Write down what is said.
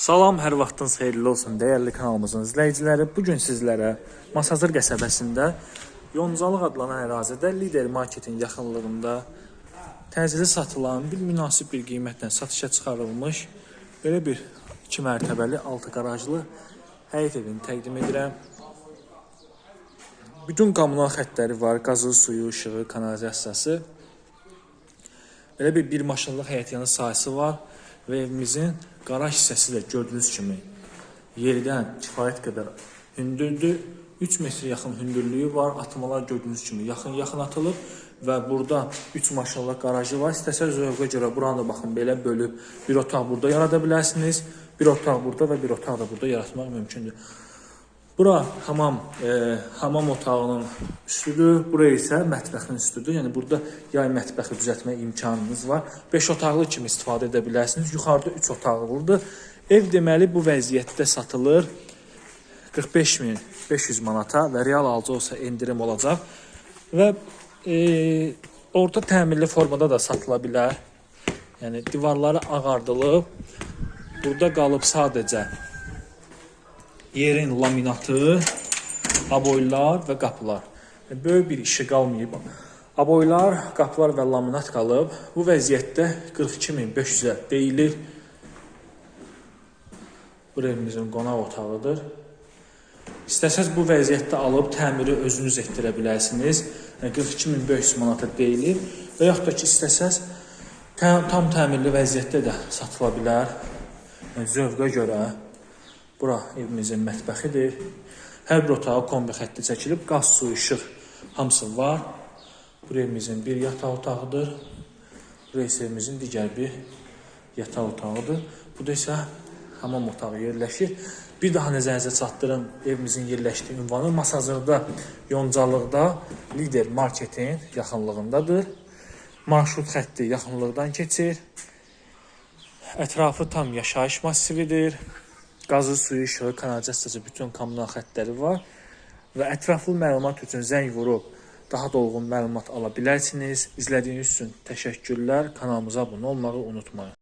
Salam, hər vaxtınız xeyirli olsun dəyərli kanalımızın izləyiciləri. Bu gün sizlərə Masazır qəsəbəsində Yoncalıq adlanan ərazidə Lider Marketin yaxınlığında təcili satılan bir münasib bir qiymətlə satışa çıxarılmış belə bir 2 mərtəbəli altı qarajlı həyət evini təqdim edirəm. Bütün kommunal xəttləri var, qazı, suyu, işığı, kanalizasiyası. Belə bir bir maşınlıq həyət yanı sahəsi var və evimizin qaraj hissəsi də gördüyünüz kimi yerdən kifayət qədər hündürdür. 3 metr yaxın hündürlüyü var. Atmalar gördüyünüz kimi yaxın-yaxın atılıb və burada 3 maşınlıq qarajı var. İstəsəz zövqə görə buranı da baxın belə bölüb bir otaq burada yarada bilərsiniz. Bir otaq burada və bir otaq da burada yaratmaq mümkündür. Bura hamam e, hamam otağının üstüdür. Bura isə mətbəxin üstüdür. Yəni burada yay mətbəxi düzəltmə imkanınız var. 5 otaqlı kimi istifadə edə bilərsiniz. Yuxarıda 3 otaqlıdır. Ev deməli bu vəziyyətdə satılır 45500 manata və real alıcı olsa endirim olacaq. Və e, orta təmirli formada da satıla bilər. Yəni divarları ağardılıb. Burada qalıb sadəcə yerin laminatı, aboylar və qapılar. Yəni, Böyük bir işi qalmayıb. Aboylar, qapılar və laminat qalıb. Bu vəziyyətdə 42500-ə deyilir. Bu evimizin qonaq otağıdır. İstəsəz bu vəziyyətdə alıb təmiri özünüz etdirə bilərsiniz. Yəni 42500 manata deyilir. Və yaxud da ki istəsəz tam, təmirli vəziyyətdə də satıla bilər. Yəni zövqə görə bura evimizin mətbəxidir. Hər bir otağa kombi xətti çəkilib, qaz, su, işıq hamısı var. Bu evimizin bir yataq otağıdır. Bu isə evimizin digər bir yataq otağıdır. Bu da isə hamam otağı yerləşir. Bir daha nəzərinizə çatdırım evimizin yerləşdiyi ünvanı Masazırda, Yoncalıqda Lider Marketin yaxınlığındadır. Marşrut xətti yaxınlıqdan keçir. Ətrafı tam yaşayış massividir. Qazı, suyu, işığı, kanalizasiyası bütün kommunal xəttləri var. Və ətraflı məlumat üçün zəng vurub daha dolğun məlumat ala bilərsiniz. İzlədiyiniz üçün təşəkkürlər. Kanalımıza abunə olmağı unutmayın.